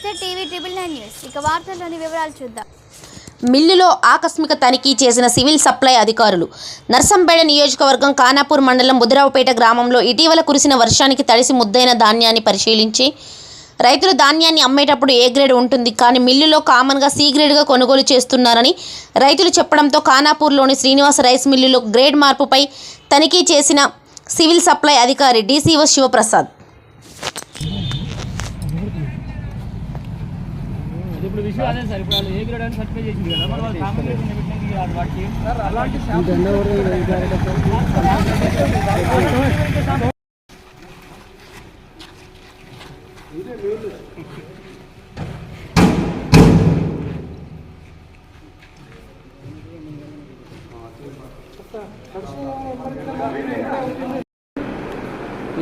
Triple nine news. ఇక వార్తల్లోని వివరాలు చూద్దాం. మిల్లులో ఆకస్మిక తనిఖీ చేసిన సివిల్ సప్లై అధికారులు. నర్సంపేట నియోజకవర్గం కానాపూర్ మండలం బుధరావుపేట గ్రామంలో ఇటీవల కురిసిన వర్షానికి తడిసి ముద్దైన ధాన్యాన్ని పరిశీలించి రైతులు ధాన్యాన్ని అమ్మేటప్పుడు ఏ గ్రేడ్ ఉంటుంది కానీ మిల్లులో కామన్గా సి గ్రేడ్గా కొనుగోలు చేస్తున్నారని రైతులు చెప్పడంతో కానాపూర్లోని శ్రీనివాస రైస్ మిల్లులో గ్రేడ్ మార్పుపై తనిఖీ చేసిన సివిల్ సప్లై అధికారి డీసీఓ శివప్రసాద్. ఇప్పుడు విషయం అదే సార్. ఇప్పుడు వాళ్ళు ఏ గ్రేడ్ అని సర్టిఫై చేసింది కదా. మరి వాళ్ళు కామన్ గ్రేడ్ పెట్టడానికి రాదు వాటికి అలాంటి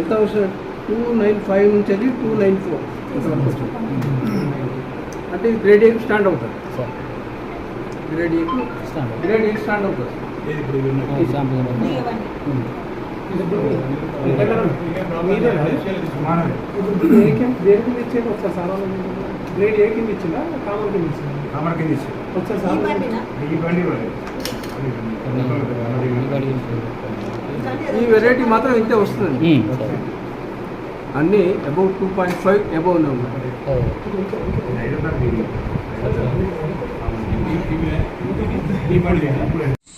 ఎంత వస్తుంది టూ నైన్ ఫైవ్ నుంచి అది టూ నైన్ ఫోర్. ఇంతవరకు అంటే ఇది గ్రేడ్ ఏకి స్టాండ్ అవుతుంది. గ్రేడ్ ఏకి గ్రేడ్ ఏకి స్టాండ్ అవుతుంది. ఇది ఏ కింద దేని కింద ఇచ్చేది ఒకసారి సార్ గ్రేడ్ ఏ కింద ఇచ్చిందా? కామన్ కింద ఇచ్చిందా? కామర్ కింద ఇచ్చి ఒకసారి సార్ ఈ బండి వాడి. ఈ వెరైటీ మాత్రం ఇంతే వస్తుంది అన్నీ above two point five above ఉన్నాయి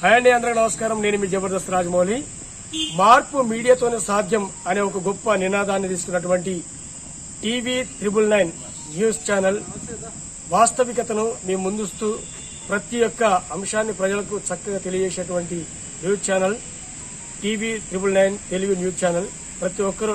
హాయ్ అండి అందరికీ నమస్కారం. నేను మీ జబర్దస్త్ రాజమౌళి. మార్పు మీడియాతోనే సాధ్యం అనే ఒక గొప్ప నినాదాన్ని తీసుకున్నటువంటి TV triple nine news channel వాస్తవికతను మీ ముందుస్తూ ప్రతి ఒక్క అంశాన్ని ప్రజలకు చక్కగా తెలియజేసేటువంటి news channel TV triple nine Telugu news channel. ప్రతి ఒక్కరూ